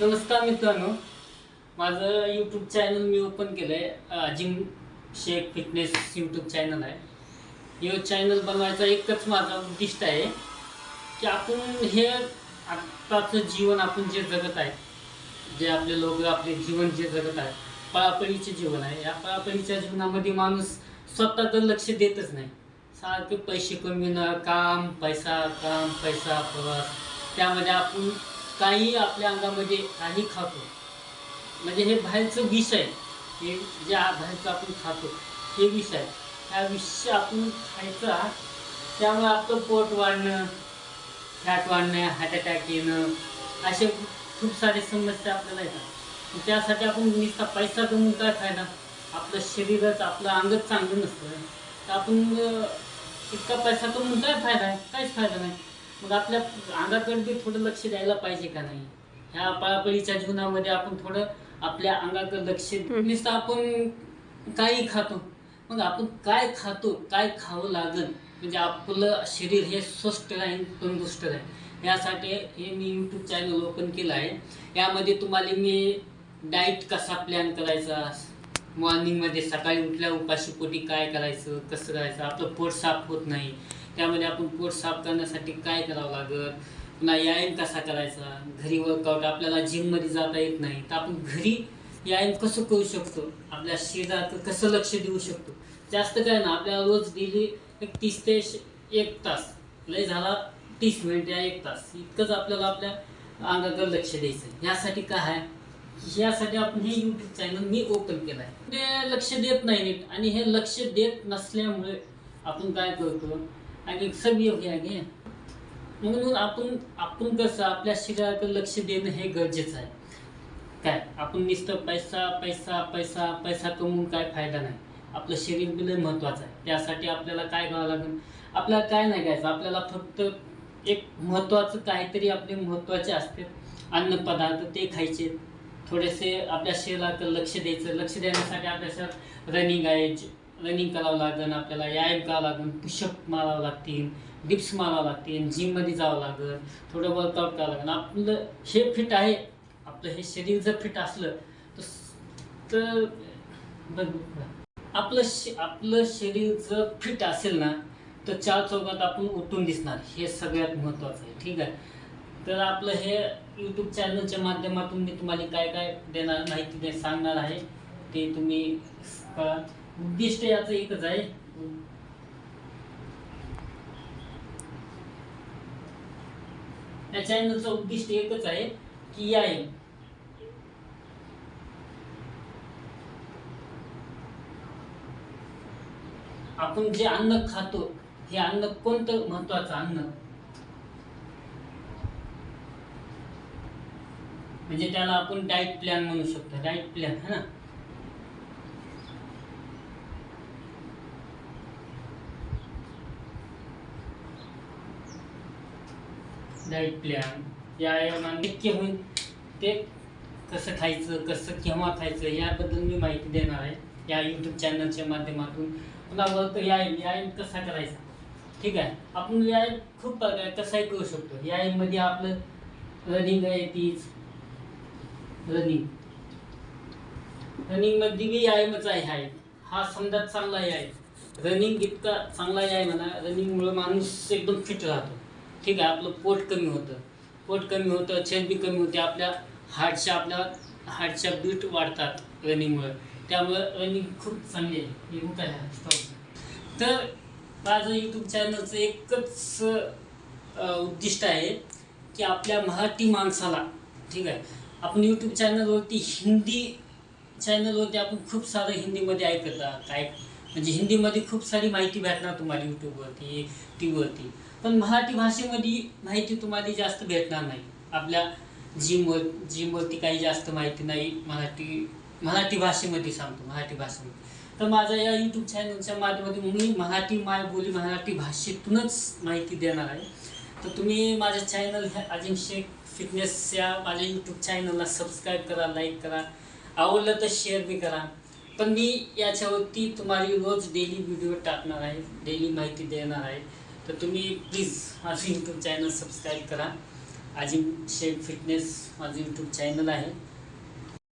नमस्कार मित्रांनो. माझं यूट्यूब चॅनल मी ओपन केलं आहे जिम शेख फिटनेस यूट्यूब चॅनल आहे. हे चॅनल बनवायचा एकच माझा उद्दिष्ट आहे की आपण हे आत्ताचं जीवन आपण जे जगत आहे जे आपले लोक आपले जीवन जे जगत आहे पळापळीचे जीवन आहे. या पळापळीच्या जीवनामध्ये माणूस स्वतःकडे लक्ष देतच नाही. सारखे पैसे कमविणं काम पैसा काम पैसा प्रवास त्यामध्ये आपण काही आपल्या अंगामध्ये काही खातो. म्हणजे हे बाहेरचं विष आहे. हे जे बाहेरचं आपण खातो हे विष आहे. ह्या विष आपण खायचा त्यामुळे आपलं पोट वाढणं फॅट वाढणं हार्ट अटॅक येणं असे खूप सारे समस्या आपल्याला येतात. त्यासाठी आपण नुसता पैसा कमवून काय फायदा? आपलं शरीरच आपलं अंगच चांगलं नसतं. तर आपण इतका पैसा कमवून काय फायदा आहे? काहीच फायदा नाही. मग आपल्या अंगाकडे बी थोडं लक्ष द्यायला पाहिजे का नाही? ह्या पळापळीच्या जीवनामध्ये आपण थोडं आपल्या अंगाकडे लक्ष नुसतं आपण काही खातो. मग आपण काय खातो काय खावं लागल? म्हणजे आपलं शरीर हे स्वस्थ राहील तंदुरुस्त राहील. यासाठी हे मी यूट्यूब चॅनल ओपन केलं आहे. यामध्ये तुम्हाला मी डाईट कसा प्लॅन करायचा? मॉर्निंगमध्ये सकाळी उठल्या उपाशीपोटी काय करायचं कसं करायचं? आपलं पोट साफ होत नाही. त्यामध्ये आपण पोट साफ करण्यासाठी काय करावं लागत पुन्हा व्यायाम कसा करायचा? घरी वर्कआउट आपल्याला जिममध्ये जाता येत नाही. तर आपण घरी व्यायाम कसं करू शकतो? आपल्या शरीरात कसं लक्ष देऊ शकतो? जास्त काय ना आपल्याला रोज डेली एक तीस ते श- एक तास लय झाला तीस मिनिट या एक तास. इतकंच आपल्याला आपल्या अंगाकडे लक्ष द्यायचं यासाठी काय आहे यासाठी आपण हे यूट्यूब चॅनल मी ओपन केलं आहे ते लक्ष देत नाही नीट. आणि हे लक्ष देत नसल्यामुळे आपण काय करतो? आणि सगळी आहे म्हणून आपण आपण कसं आपल्या शरीराकडे लक्ष देणं हे गरजेचं आहे. काय? आपण नुसतं पैसा पैसा पैसा पैसा कमवून काय फायदा नाही. आपलं शरीर बिल महत्वाचं आहे. त्यासाठी आपल्याला काय करावं लागेल? आपल्याला काय नाही घ्यायचं आपल्याला फक्त एक महत्वाचं काहीतरी आपले महत्त्वाचे असते. अन्नपदार्थ ते खायचे. थोडेसे आपल्या शरीराकडे लक्ष द्यायचं. लक्ष देण्यासाठी आपल्या रनिंग आहे रनिंग करावं लागेल आपल्याला व्यायाम करावं लागेल पुशअप मारावं लागतील डिप्स मारावं लागतील जिममध्ये जावं लागेल थोडं वर्कआउट करावं लागेल आपलं हे फिट आहे आपलं हे शरीर जर फिट असलं तर तर आपलं श आपलं शरीर जर फिट असेल ना तर चार चौकात आपण उठून दिसणार. हे सगळ्यात महत्त्वाचं आहे ठीक आहे? तर आपलं हे यूट्यूब चॅनलच्या माध्यमातून मी तुम्हाला काय काय देणार माहिती दे सांगणार आहे ते तुम्ही कळा. उद्दिष्ट याचं एकच आहे. या चॅनलचं उद्दिष्ट एकच आहे की या आहे. आपण जे अन्न खातो हे अन्न कोणतं महत्वाचं अन्न? म्हणजे त्याला आपण डाएट प्लॅन म्हणू शकतो. डाएट प्लॅन है ना? डाईट प्लॅन या नक्की होईल. ते कसं खायचं कसं केव्हा खायचं याबद्दल मी माहिती देणार आहे. या यूट्यूब चॅनलच्या माध्यमातून. पुन्हा बोलतो व्यायाम व्यायाम कसा करायचा? ठीक आहे? आपण व्यायाम खूप प्रकार कसाही करू शकतो. व्यायाममध्ये आपलं रनिंग आहे तीच. रनिंग रनिंगमध्ये बी व्यायामच आहे आहे हा समजा चांगला आहे रनिंग इतका चांगला आहे म्हणा रनिंगमुळे माणूस एकदम फिट राहतो. ठीक आहे आपलं पोट कमी होतं. पोट कमी होतं चरबी कमी होते आपल्या हार्टच्या आपल्या हार्टच्या बीट वाढतात रनिंगमुळे. त्यामुळे रनिंग खूप चांगली आहे. काय आहे, तर माझं यूट्यूब चॅनलचं एकच उद्दिष्ट आहे की आपल्या मराठी माणसाला ठीक आहे आपण यूट्यूब चॅनलवरती हिंदी चॅनलवरती आपण खूप सारं हिंदीमध्ये ऐकत आहात काय म्हणजे हिंदीमध्ये खूप सारी माहिती भेटणार तुम्हाला यूट्यूबवरती टीव्हीवरती. पण मराठी भाषेमध्ये माहिती तुम्हाला जास्त भेटणार नाही. आपल्या जिमवर जिमवरती काही जास्त माहिती नाही मराठी मराठी भाषेमध्ये सांगतो मराठी भाषेमध्ये. तर माझ्या या यूट्यूब चॅनलच्या माध्यमातून मी मराठी मायबोली मराठी भाषेतूनच माहिती देणार आहे. तर तुम्ही माझ्या चॅनल ह्या अजिंक्य शेख फिटनेस या माझ्या यूट्यूब चॅनलला सबस्क्राईब करा लाईक करा. आवडलं तर शेअर बी करा. पण मी याच्यावरती तुम्हाला रोज डेली व्हिडिओ टाकणार आहे डेली माहिती देणार आहे. तर तुम्ही प्लीज माझं यूट्यूब चॅनल सबस्क्राईब करा. अजिम शेख फिटनेस माझं यूट्यूब चॅनल आहे.